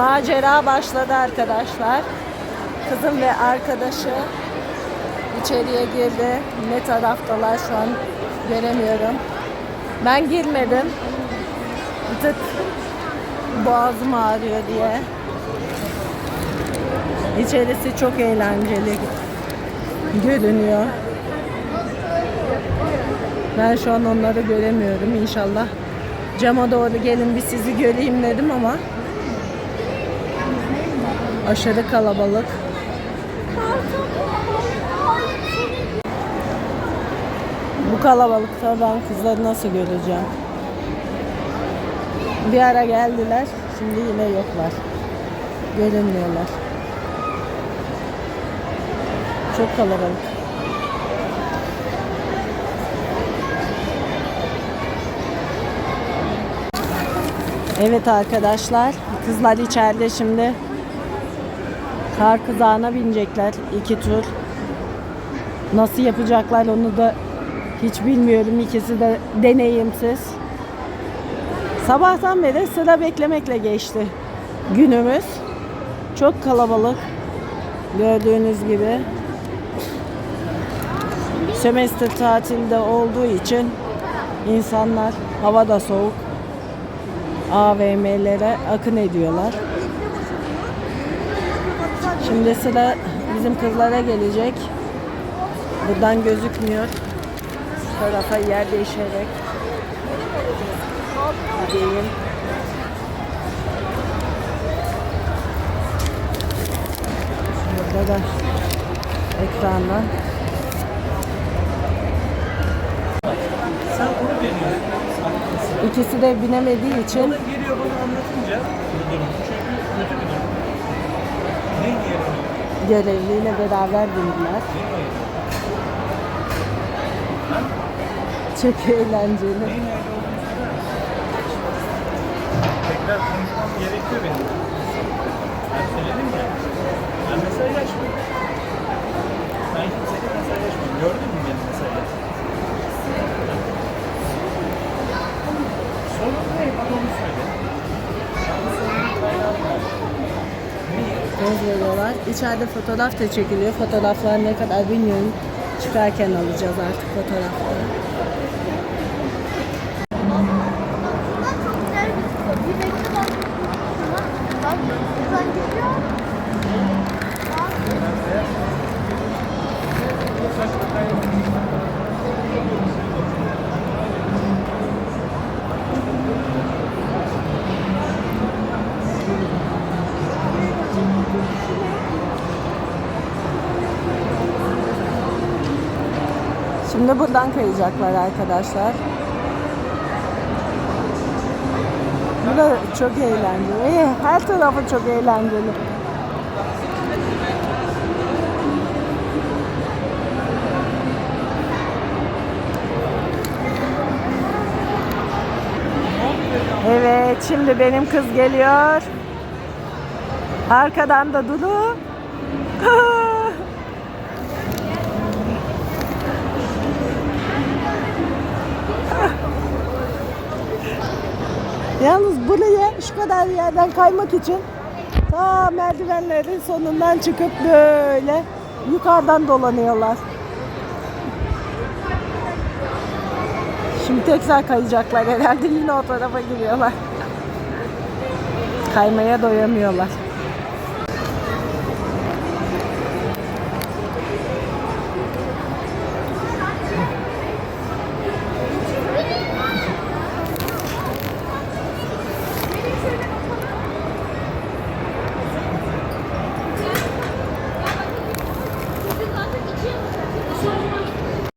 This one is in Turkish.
macera başladı arkadaşlar. Kızım ve arkadaşı içeriye girdi. Ne taraftalar şu an göremiyorum. Ben girmedim. Bir tık boğazım ağrıyor diye. İçerisi çok eğlenceli görünüyor. Ben şu an onları göremiyorum inşallah. Cama doğru gelin bir sizi göreyim dedim ama aşırı kalabalık. Bu kalabalıkta ben kızları nasıl göreceğim? Bir ara geldiler, şimdi yine yoklar. Görünmüyorlar. Çok kalabalık. Evet arkadaşlar, kızlar içeride şimdi kar kızağına binecekler iki tur. Nasıl yapacaklar onu da hiç bilmiyorum. İkisi de deneyimsiz. Sabahtan beri sıra beklemekle geçti günümüz. Çok kalabalık. Gördüğünüz gibi. Sömestr tatilde olduğu için insanlar hava da soğuk. AVM'lere akın ediyorlar. Şimdi sıra bizim kızlara gelecek. Buradan gözükmüyor. Şu tarafa yer değişerek gideyim. Burada da ekranda. İkisi de binemediği için geliyor bana anlatınca bu. Çünkü kötü bir durum. Görevliyle beraber bindiler. Çok eğlenceli. Tekrar konuşmam gerekiyor benim. Ben söyledim ya. Ben mesaj açmıyorum. Ben kimseyle mesaj açmıyorum. Gördün mü benim mesaj açmıyorum? Sorun ne? Bana onu söyle. Poz veriyorlar. İçeride fotoğraf da çekiliyor. Fotoğraflar ne kadar bilmiyorum. Çıkarken alacağız artık fotoğrafları. Şimdi buradan kayacaklar arkadaşlar. Bu da çok eğlenceli. Her tarafı çok eğlenceli. Evet, şimdi benim kız geliyor. Arkadan da Duru. Yalnız buraya şu kadar yerden kaymak için ta merdivenlerin sonundan çıkıp böyle yukarıdan dolanıyorlar. Şimdi tekrar kayacaklar herhalde yine o tarafa giriyorlar. Kaymaya doyamıyorlar.